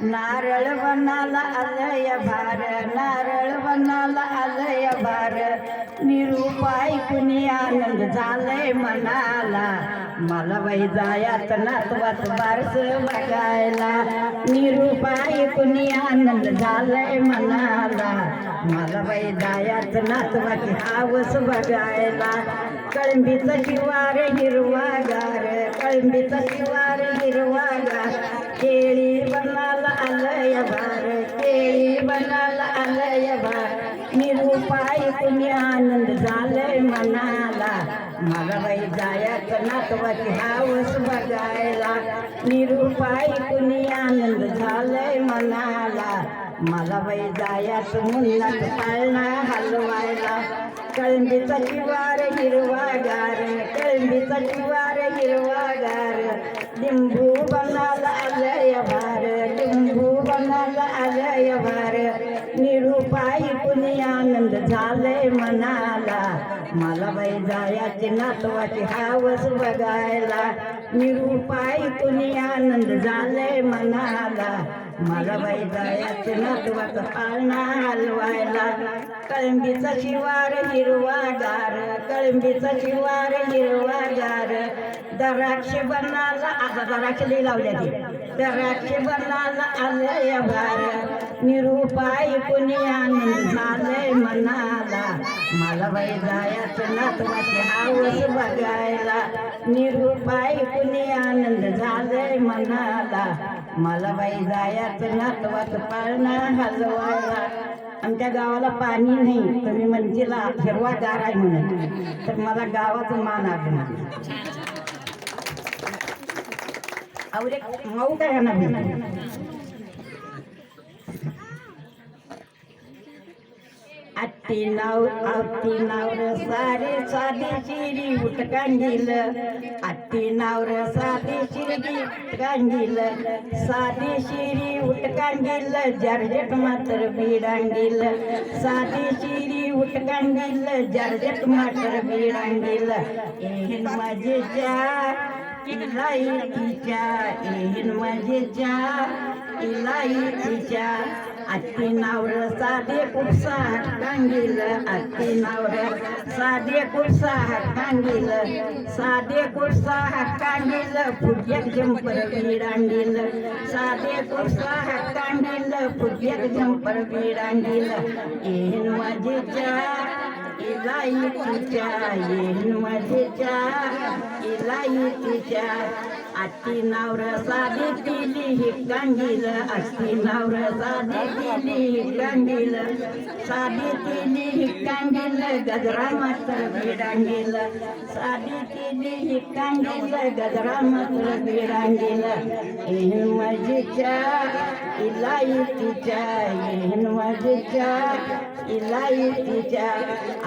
नारळ वनाला आलय भार नारळ वनाला आलय भार. निरुपाय कुणी आनंद झालंय मनाला? मला बाई जायात नातवात बारस बघायला. निरुपाय कुणी आनंद झालंय मनाला? मला बाई जायात नातवाची हावस बघायला. कळंबीचा शिवार हिरवागार. कळंबीचा निरूपाय कुणी आनंद झालंय मनाला. मला बाई जायाचं नातवाची हावस बघायला. निरूपाय कुणी आनंद झालंय मनाला. मला जायाचं मुलात पाळणा हलवायला. कळंबीचा शिवार हिरवागार कळंबीचा शिवार हिरवागार लिंबू बनाला आनंद झालंय मनाला. मला बाई जायाचे नातवाची हावस बघायला. निरूपाई कुणी आनंद झालंय मनाला. मला बाई जायाचे नातवाचं पाळणा हलवायला. कळंबीचा शिवार हिरवागार कळंबीचा शिवार हिरवागार दराक्ष बनाला आता दराक्ष लई लावल्या ती. द्राक्ष बनाला आलंय भार. निरूपाई कुणी मनाला. मला बाई जायाचं नातवाची हावस बघायला. निरुपाय कुणी आनंद झालंय मनाला. मला बाई जायाचं नातवाचं पाळणा हलवायला आमच्या गावाला पाणी नाही तर मी म्हणजेला हिरवा गार आहे म्हणून. तर मला गावाचं मान आहे आवरे माऊ काय ना आत्ती नाव आवती नावर सारे साधी शिरी उठकांडील आत्ती नावर साधी शिरी उठकांडील साधी शिरी उठकांडील जर्जट मात्र बिडांडील साधी शिरी उठकांडील जर्जट मात्र बिडांडील एन माझेच्या इलायतीच्या एन माझेच्या इलायतीच्या आत्ती नावर साधे कुपसा कांगील आत्ती नावर साधे कुपसा कांगील साधे कुपसा कांगील फुग्यात जंपर बिडांडील साधे कुपसा कांगील पुढ्यात जंपर बिडांडील येन माझेच्या इलायतीच्या येन माझेच्या इलाई इलायतीच्या आत्ती नावर साधे पिली ही कांगील आत्ती नावर साधी पिली ही साधी पिली ही कांगील गजरा मात्र बिडांगील साधी पिली ही कांगील गजरा मात्र बिडांगील येन माझीच्या इलायतीच्या येन माझीच्या इलायतीच्या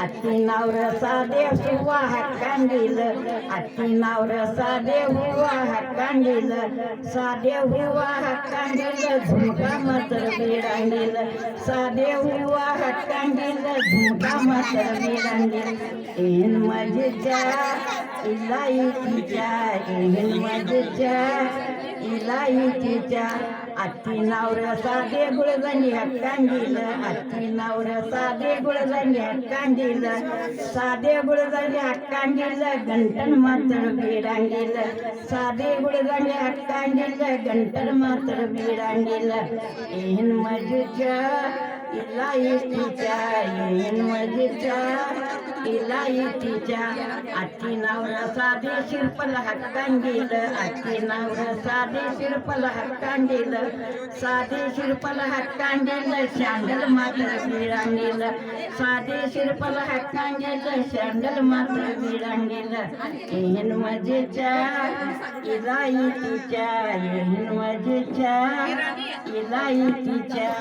आत्ती नावर साधे हुवा कांगील आत्ती नावर साधे हुवा कांगील साधे हुवा कांगील झुमका मात्र बिडांगील साधे हुवा कांगील झुमका मात्र बिडांगील एन माझ्या इलायतीच्या एन माझ्या इलायतीच्या आत्ती नावर साधे गुळगणी हक्कांगील आत्ती नावर साधे गुळगणी हक्कांगील साधे गुळगणी हक्कांगील गंटन मात्र बिडांगील साधे गुळगणी हक्कांगील गंटन मात्र बिडांगील एन मजच्या इलायतीच्या येन मजेच्या इलायतीच्या आत्ती नावर साधे शिरपल हक्कांगील आत्ती नावर साधे शिरपल हक्कांगील साधे शिरपल हक्कांगील शांडल मात्र बिरांगील साधे शिरपल हक्कांगील शांडल मात्र बिरांगील येन मजेच्या इलायतीच्या येन मजेच्या इलायतीच्या